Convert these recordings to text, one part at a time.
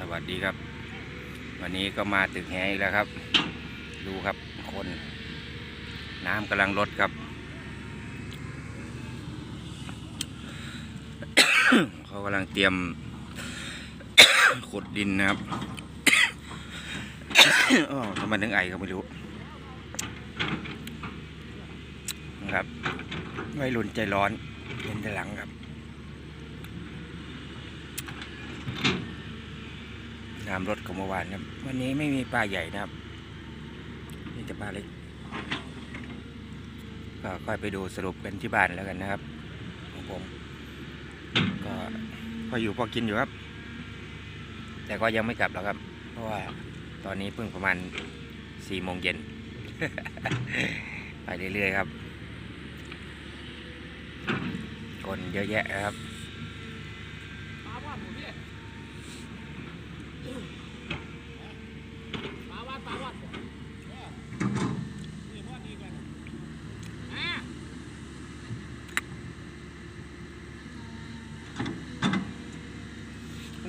สวัสดีครับ วันนี้ก็มาตึกแหอีกแล้วครับ ดูครับคน น้ำกำลังลดครับ เขากำลังเตรียม ขุดดินนะครับอ้อทำไมถึงไอก็ไม่รู้นะครับไม่รุนใจร้อนเย็นแต่หลังครับ น้ำรถของเมื่อวานครับ วันนี้ไม่มีปลาใหญ่นะครับมีแต่ปลาเล็กก็ค่อยไปดูสรุปกันที่บ้านแล้วกันนะครับ ของผม ก็พออยู่พอกินอยู่ครับ แต่ก็ยังไม่กลับหรอกครับ เพราะว่าตอนนี้เพิ่งประมาณสี่โมงเย็นไปเรื่อยๆครับ คนเยอะแยะนะครับ ปลาว่านหมดพี่ปลาว่านปลาว่านหมดนี่ว่านดีกันอ่า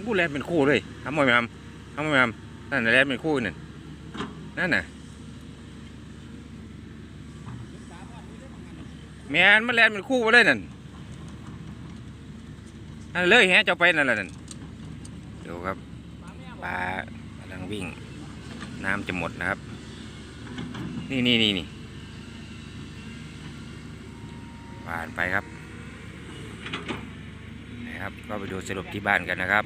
ผมพูดแลนเป็นคู่เลยทำไมไม่ทำทำไมไม่ทำนั่นน่ะแลนเป็นคู่นั่นนั่นน่ะแมนมันแลนเป็นคู่ไปเลยนั่นนั่นเลยแฮะจะไปนั่นแหละนั่นดูครับปลากำลังวิ่ง น้ำจะหมดนะครับ นี่นี่นี่นี่ผ่านไปครับนะครับ ก็ไปดูสรุปที่บ้านกันนะครับ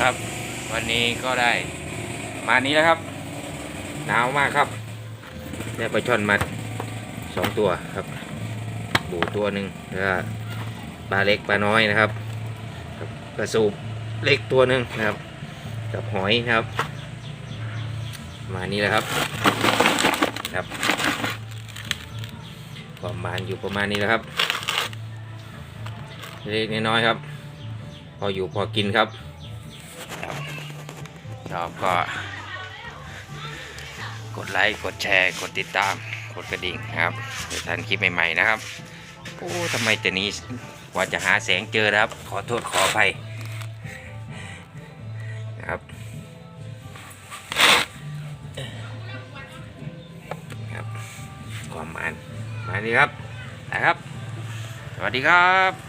ครับ วันนี้ก็ได้ มานี้แล้วครับ หนาวมากครับได้ปลาช่อนมาสองตัวครับ บูตัวหนึ่งแล้วปลาเล็กปลาน้อยนะครับครับกระสูบเล็กตัวหนึ่งนะครับ กับหอยนะครับ มานี้แหละครับครับประมาณอยู่ประมาณนี้แหละครับเล็กน้อยครับ พออยู่พอกินครับ ชอบก็ กดไลค์ กดแชร์ กดติดตาม กดกระดิ่งครับเดี๋ยวทันคลิปใหม่ๆนะครับ โอ้ทำไมแต่นี้กว่าจะหาแสงเจอนะครับ ขอโทษขออภัยนะครับครับความหมานมาดีครับนะครับ สวัสดีครับ